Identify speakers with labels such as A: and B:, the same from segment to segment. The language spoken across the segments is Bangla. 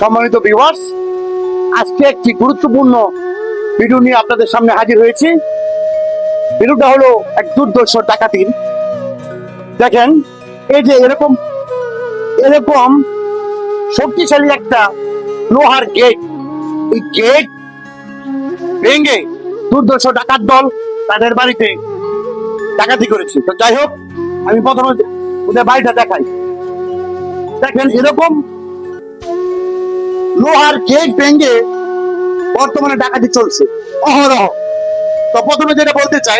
A: সম্মানিত ভিউয়ার্স আজকে একটি গুরুত্বপূর্ণ ভিডিও নিয়ে আপনাদের সামনে হাজির হয়েছি। ভিডিওটা হলো এক দুর্দর্শ ডাকাতির। দেখেন, এই যে এরকম এরকম শক্তিশালী একটা লোহার গেট এই গেট ভেঙে দুর্দর্শ ডাকাত দল তাদের বাড়িতে ডাকাতি করেছে। তো যাই হোক, আমি প্রথমে ওদের বাড়িটা দেখাই। দেখেন, এরকম লোহার গেট ভেঙে বর্তমানে ডাকাতি চলছে। অহরহ। তো প্রথমে যেটা বলতে চাই,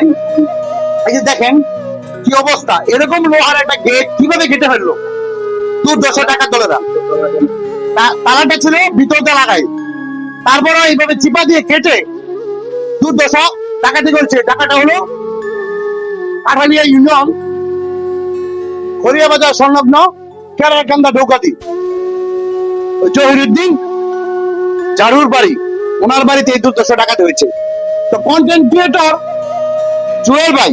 A: এই যে দেখেন কি অবস্থা। এরকম লোহার একটা গেট কীভাবে কেটে ফেলল? দুর্দশ টাকা দলেরা তা- তালাটা ছিল ভিতরটা লাগাই। তারপরে এইভাবে চিপা দিয়ে কেটে দুর্দশ ডাকাতি করছে। টাকাটা হলো কাঠালিয়া ইউনিয়ন খরিয়াবাজার সংলগ্ন কেরাকান্দা ডৌকাতি জহিরুদ্দিন জারুর বাড়ি। ওনার বাড়িতে এই দুর্দশ টাকাতে হয়েছে। তো কন্টেন্ট ক্রিয়েটর জুয়েল ভাই,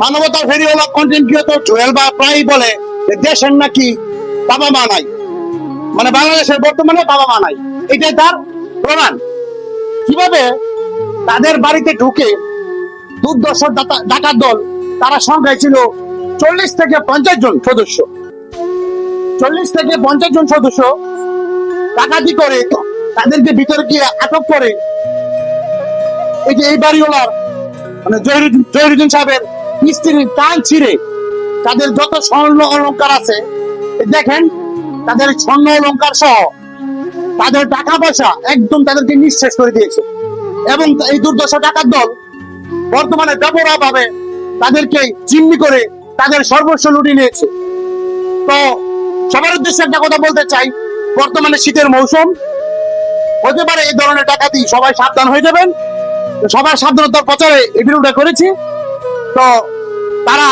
A: মানবতার ফেরিওয়ালা কন্টেন্ট ক্রিয়েটর জুয়েল ভাই প্রায় বলে দেশের নাকি বাবা মা নাই। মানে বাংলাদেশের বর্তমানে বাবা মা নাই। এটাই তার প্রমাণ। কীভাবে তাদের বাড়িতে ঢুকে দুর্দশ ডাকাত দল, তারা সংখ্যায় ছিল চল্লিশ থেকে পঞ্চাশ জন সদস্য। চল্লিশ থেকে পঞ্চাশ জন সদস্য ডাকাতি করে, তাদেরকে ভিতরে গিয়ে আটক করে। এই যে এই বাড়িওয়ালার মানে জহিরুদ্দিন সাহেবের স্ত্রীর কান ছিঁড়ে তাদের যত স্বর্ণ অলংকার আছে দেখেন, তাদের স্বর্ণ অলংকার সহ তাদের টাকা পয়সা একদম তাদেরকে নিঃশেষ করে দিয়েছে। এবং এই দুর্দশা টাকার দল বর্তমানে ব্যবহার ভাবে তাদেরকে চিহ্নি করে তাদের সর্বস্ব লুটি নিয়েছে। তো সবার উদ্দেশ্যে একটা কথা বলতে চাই বর্তমানে শীতের মৌসুম। হতে পারে এই ধরনের ডাকাতি সবাই সাবধান হয়ে যাবেন। সবার সাবধানতার প্রচারে এই ভিডিওটা করেছি। তো তারা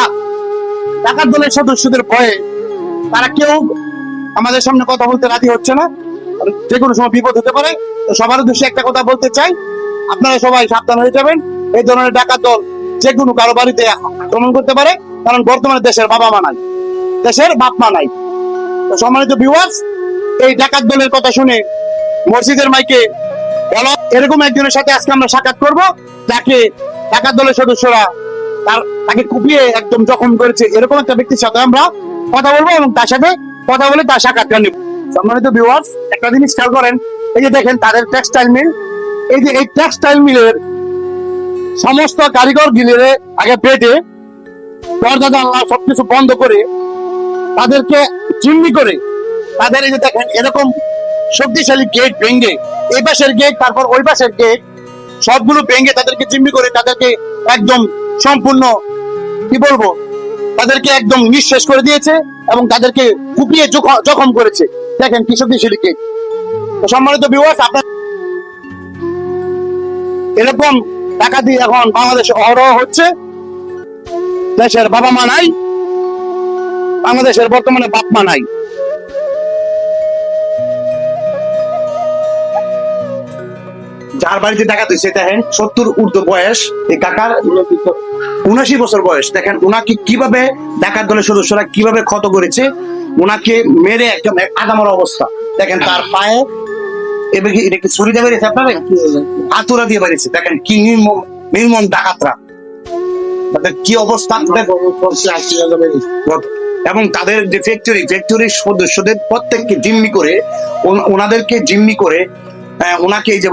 A: ডাকাত দলের সদস্যদের ভয়ে তারা কেউ আমাদের সামনে কথা বলতে রাজি হচ্ছে না। যে কোনো সময় বিপদ হতে পারে। তো সবার উদ্দেশ্যে একটা কথা বলতে চাই। আপনারা সবাই সাবধান হয়ে যাবেন। এই ধরনের ডাকাত দল যে কোনো কারও বাড়িতে আক্রমণ করতে পারে। কারণ বর্তমানে দেশের বাবা মা নাই। দেশের বাপ মা নাই। তো সম্মানিত ভিউয়ার্স এই ডাকাত দলের কথা শুনে মসজিদের মাইকে বলো এরকম একজনের সাথে আজকে আমরা সাক্ষাৎ করব, যাকে ডাকাত দলের সদস্যরা তার তাকে কুপিয়ে একদম জখম করেছে। এরকম একটা ব্যক্তির সাথে আমরা কথা বলব এবং তার সাথে কথা বলে তার সাক্ষাৎকার নেব। সম্মানিত ভিউয়ার্স একটা জিনিস খেয়াল করেন, এই যে দেখেন তাদের টেক্সটাইল মিল এই যে এই টেক্সটাইল মিলের সমস্ত কারিগর গিলেরে আগে পেটে দরজা জানলা সবকিছু বন্ধ করে তাদেরকে চিমনি করে তাদের এই যে দেখেন, এরকম শক্তিশালী গেট ভেঙে এই পাশের গেট তারপর ওই পাশের গেট সবগুলো ভেঙে তাদেরকে চিমনি করে তাদেরকে একদম সম্পূর্ণ, কি বলব, তাদেরকে একদম নিঃশেষ করে দিয়েছে এবং তাদেরকে কুপিয়ে জখম করেছে। দেখেন কি শক্তিশালী গেট সম্মানিত বিবাস আপনার এরকম টাকা দিয়ে এখন বাংলাদেশে অহরহ হচ্ছে। দেশের বাবা মা নাই, বাংলাদেশের বর্তমানে বাপ মা নাই। যার বাড়িতে টাকা দিচ্ছে দেখেন, সত্তর ঊর্ধ্ব বয়স, এই কাকার উনাশি বছর বয়স। দেখেন, উনাকে কীভাবে ডাকাত দলের সদস্যরা কীভাবে ক্ষত করেছে, উনাকে মেরে একদম আদামর অবস্থা। দেখেন, তার পায়ে এবার এটা কি বেরিয়েছে আপনারা? আতুরা দিয়ে বেরিয়েছে। দেখেন, কি নির্মম নির্মম ডাকাতরা। তাদের কি অবস্থা? এবং তাদের যে ফ্যাক্টরি ফ্যাক্টরির সদস্যদের প্রত্যেককে জিম্মি করে ওনাদেরকে জিম্মি করে ওনাকে এই যে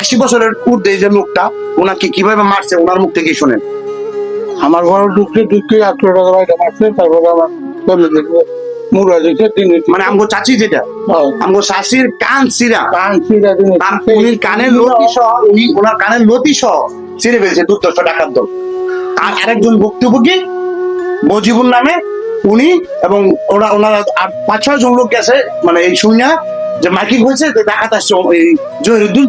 A: আশি বছরের ঊর্ধ্বে যে লোকটা ওনাকে কীভাবে মারছে ওনার মুখ শুনেন।
B: আমার ঘরে ঢুকতে ঢুকতে আটশো টাকা বাইরে মারছে তারপরে আমার ফ্যামিলি মুড়া
A: মানে আমগো চাচি যেটা? আমগো শাশির কান সিরা।
B: কান ছিঁড়া দিনে
A: কানের লতি সহ উনি ওনার কানের লতি সহ ছিঁড়ে ফেলছে দুর্দশ টাকার দল। আর আরেকজন ভুক্তভোগী মজিবুর নামে উনি এবং ওরা ওনারা আর পাঁচ ছয় জন লোক গেছে মানে এই শুনিয়া যে মাইকিং হয়েছে ডাকাত আসছে এই জহিরুদ্দিন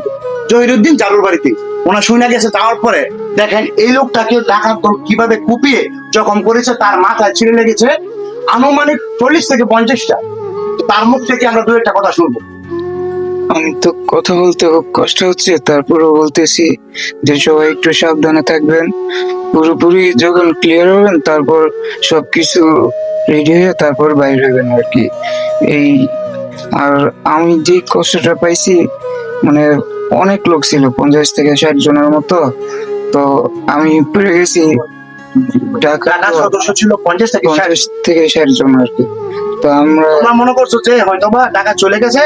A: জহিরুদ্দিন জারুর বাড়িতে। ওনার শুনে গেছে, যাওয়ার পরে দেখেন এই লোকটাকে ডাকাত কীভাবে কুপিয়ে জখম করেছে, তার মাথায় ছিঁড়ে লেগেছে আনুমানিক চল্লিশ থেকে পঞ্চাশটা। তার মুখ থেকে আমরা দু একটা কথা শুনব।
C: আমি তো কথা বলতে খুব কষ্ট হচ্ছে, তারপরেও বলতেছি যে সবাই একটু সাবধানে থাকবেন। পুরোপুরি যখন ক্লিয়ার হবেন, তারপর সবকিছু রেডি হয়ে তারপর বাইর হবেন আর কি। এই আর আমি যে কষ্টটা পাইছি মানে অনেক লোক ছিল পঞ্চাশ থেকে ষাট জনের মতো। তো আমি পড়ে গেছি ঢাকা
A: সদস্য ছিল পঞ্চাশ থেকে ষাট।
C: পঞ্চাশ থেকে ষাট জন আর কি। তো আমরা
A: তোমরা মনে করছ যে হয়তো বা টাকা চলে গেছে?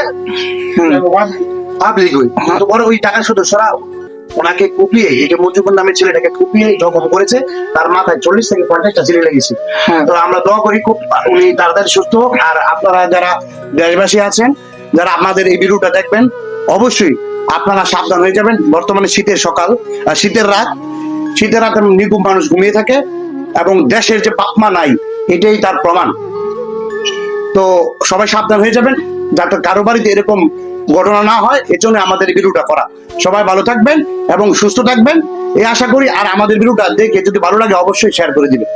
A: পাবলিক বড় পরে ওই সদস্যরা ওনাকে কুপিয়ে এই যে মুজিবুর নামের ছেলেটাকে কুপিয়ে জখম করেছে তার মাথায় চল্লিশ থেকে পঞ্চাশটা ছেলে লেগেছে।
C: হ্যাঁ।
A: তো আমরা দোয়া করি খুব উনি তাড়াতাড়ি সুস্থ হোক। আর আপনারা যারা দেশবাসী আছেন যারা আমাদের এই ভিডিওটা দেখবেন অবশ্যই আপনারা সাবধান হয়ে যাবেন। বর্তমানে শীতের সকাল শীতের রাত শীতের রাতে নিকুম মানুষ ঘুমিয়ে থাকে এবং দেশের যে পাপমা নাই এটাই তার প্রমাণ। তো সবাই সাবধান হয়ে যাবেন। যাতে কারও বাড়িতে এরকম ঘটনা না হয়, এজন্য আমাদের ভিডিওটা করা। সবাই ভালো থাকবেন এবং সুস্থ থাকবেন। এই আশা করি আর আমাদের ভিডিওটা দেখে যদি ভালো লাগে অবশ্যই শেয়ার করে দিবেন।